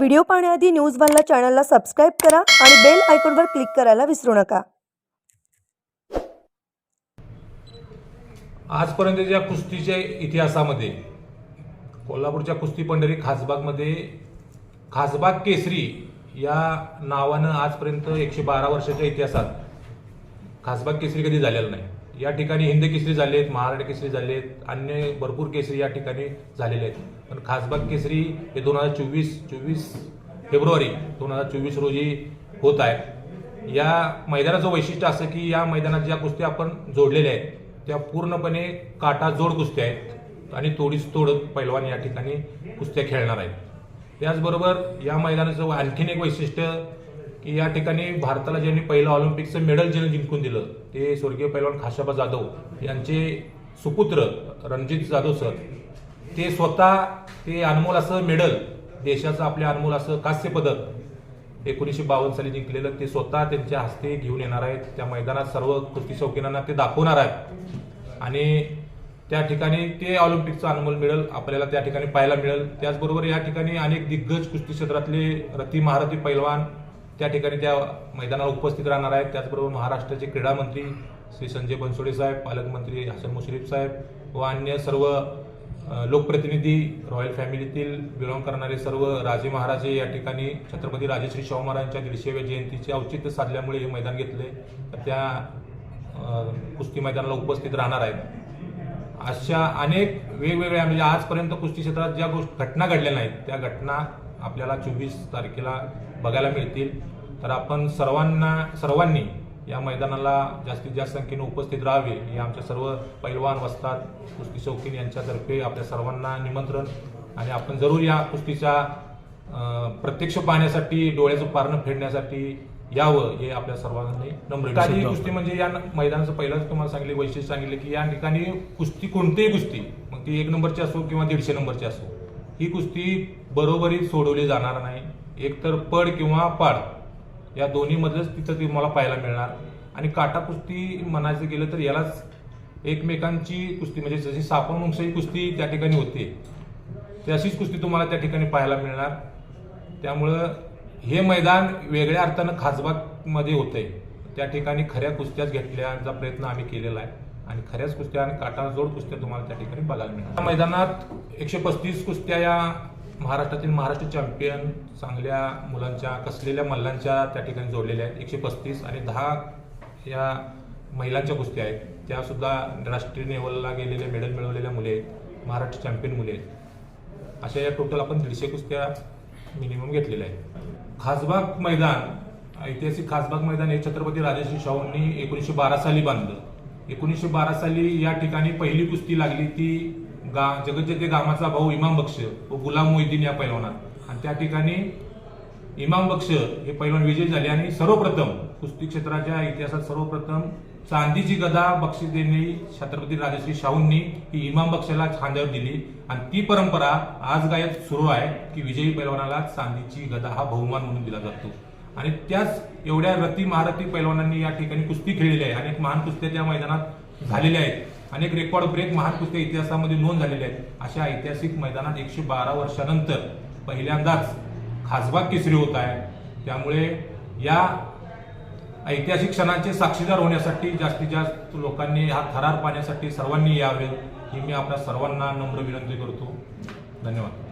Video पाहण्याआधी news वनला चॅनलला सबस्क्राईब करा आणि बेल आयकॉनवर क्लिक करायला विसरू नका. आजपर्यंतच्या कुस्तीच्या इतिहासामध्ये कोल्हापूरच्या कुस्ती पंढरी खासबागमध्ये खासबाग केसरी या नावानं आजपर्यंत एकशे बारा वर्षाच्या इतिहासात खासबाग केसरी कधी झालेलं नाही. या ठिकाणी हिंद केसरी झाले आहेत महाराष्ट्र केसरी झाले आहेत अन्य भरपूर केसरी या ठिकाणी झालेले आहेत. पण खासबाग केसरी हे दोन हजार चोवीस चोवीस फेब्रुवारी दोन हजार चोवीस रोजी होत आहे. या मैदानाचं वैशिष्ट्य असं की या मैदानात ज्या कुस्त्या आपण जोडलेल्या आहेत त्या पूर्णपणे काटा जोड कुस्त्या आहेत आणि तोडीस तोड पैलवान या ठिकाणी कुस्त्या खेळणार आहेत. त्याचबरोबर या मैदानाचं आणखीन एक वैशिष्ट्य की या ठिकाणी भारताला ज्यांनी पहिलं ऑलिम्पिकचं मेडल ज्यांनी जिंकून दिलं ते स्वर्गीय पैलवान खाशाबा जाधव यांचे सुपुत्र रणजित जाधव सर ते स्वतः ते अनमोल असं मेडल देशाचं आपल्या अनमोल असं कांस्य पदक एकोणीसशे बावन्न साली जिंकलेलं ते स्वतः त्यांच्या हस्ते घेऊन येणार आहेत. त्या मैदानात सर्व कुस्ती शौकीनांना ते दाखवणार आहेत. आणि त्या ठिकाणी ते ऑलिम्पिकचं अनमोल मिळेल आपल्याला त्या ठिकाणी पाहायला मिळेल. त्याचबरोबर या ठिकाणी अनेक दिग्गज कुस्ती क्षेत्रातले रती महारथी पैलवान त्या ठिकाणी त्या मैदानाला उपस्थित राहणार आहेत. त्याचबरोबर महाराष्ट्राचे क्रीडा मंत्री श्री संजय बनसोडे साहेब पालकमंत्री हसन मुश्रीफ साहेब व अन्य सर्व लोकप्रतिनिधी रॉयल फॅमिलीतील बिलॉंग करणारे सर्व राजे महाराजे या ठिकाणी छत्रपती राजेश्री शाहू महाराजांच्या दीडशेव्या जयंतीचे औचित्य साधल्यामुळे हे मैदान घेतले. तर त्या कुस्ती मैदानाला उपस्थित राहणार आहेत. अशा अनेक वेगवेगळ्या म्हणजे आजपर्यंत कुस्ती क्षेत्रात ज्या गोष्टी घटना घडल्या नाहीत त्या घटना आपल्याला चोवीस तारखेला बघायला मिळतील. तर आपण सर्वांना सर्वांनी या मैदानाला जास्तीत जास्त संख्येने उपस्थित राहावे. हे आमच्या सर्व पैलवान वस्तात कुस्ती शौकीन यांच्यातर्फे आपल्या सर्वांना निमंत्रण. आणि आपण जरूर या कुस्तीच्या प्रत्यक्ष पाहण्यासाठी डोळ्याचं पारणं फेडण्यासाठी यावं हे आपल्या सर्वांनी नम्र काही कुस्ती म्हणजे या मैदानाचं पहिलंच तुम्हाला सांगितले वैशिष्ट्य सांगितले की या ठिकाणी कुस्ती कोणतीही कुस्ती मग ती एक नंबरची असो किंवा दीडशे नंबरची असो ही कुस्ती बरोबरीत सोडवली जाणार नाही. एकतर पड किंवा पाड या दोन्हीमध्येच तिथं ती तुम्हाला पाहायला मिळणार. आणि काटा कुस्ती म्हणायचं गेलं तर यालाच एकमेकांची कुस्ती म्हणजे जशी सापण कुस्ती त्या ठिकाणी होते तशीच कुस्ती तुम्हाला त्या ठिकाणी पाहायला मिळणार. त्यामुळं हे मैदान वेगळ्या अर्थानं खासबागमध्ये होतंय. त्या ठिकाणी खऱ्या कुस्त्याच घेतल्याचा प्रयत्न आम्ही केलेला आहे. आणि खऱ्याच कुस्त्या आणि काटाजोड कुस्त्या तुम्हाला त्या ठिकाणी बघायला मिळणार. मैदानात एकशे पस्तीस कुस्त्या या महाराष्ट्रातील महाराष्ट्र चॅम्पियन चांगल्या मुलांच्या कसलेल्या मल्लांच्या त्या ठिकाणी जोडलेल्या आहेत. एकशे पस्तीस आणि दहा या महिलांच्या कुस्त्या आहेत. त्यासुद्धा राष्ट्रीय लेवलला गेलेल्या मेडल मिळवलेल्या मुले आहेत. महाराष्ट्र चॅम्पियन मुले आहेत. अशा या टोटल आपण दीडशे कुस्त्या मिनिमम घेतलेल्या आहेत. खासबाग मैदान ऐतिहासिक खासबाग मैदान हे छत्रपती राजेश्री शाहूंनी एकोणीसशे बारा साली बांधलं. एकोणीसशे बारा साली या ठिकाणी पहिली कुस्ती लागली ती गा जगज्जते गामाचा भाऊ इमाम बक्ष व गुलाम मोहिद्दीन या पैलवानात. आणि त्या ठिकाणी इमाम बक्ष हे पैलवान विजय झाले आणि सर्वप्रथम कुस्ती क्षेत्राच्या इतिहासात सर्वप्रथम चांदीची गदा बक्षीस देणे छत्रपती राजश्री शाहूंनी ही इमाम बक्षाला खांद्यावर दिली. आणि ती परंपरा आज गायत सुरू आहे की विजयी पैलवानाला चांदीची गदा हा बहुमान म्हणून दिला जातो. आणि त्याच एवढ्या रती महारथी पैलवानांनी या ठिकाणी कुस्ती खेळलेली आहे. अनेक महान कुस्त्या त्या मैदानात झालेल्या आहेत. अनेक रेकॉर्ड ब्रेक महान कुस्त्या इतिहासामध्ये नोंद झालेल्या आहेत. अशा ऐतिहासिक मैदानात एकशे बारा वर्षानंतर पहिल्यांदाच खासबाग केसरी होत आहे. त्यामुळे या ऐतिहासिक क्षणांचे साक्षीदार होण्यासाठी जास्तीत जास्त लोकांनी हा थरार पाहण्यासाठी सर्वांनी यावे ही मी आपल्या सर्वांना नम्र विनंती करतो. धन्यवाद.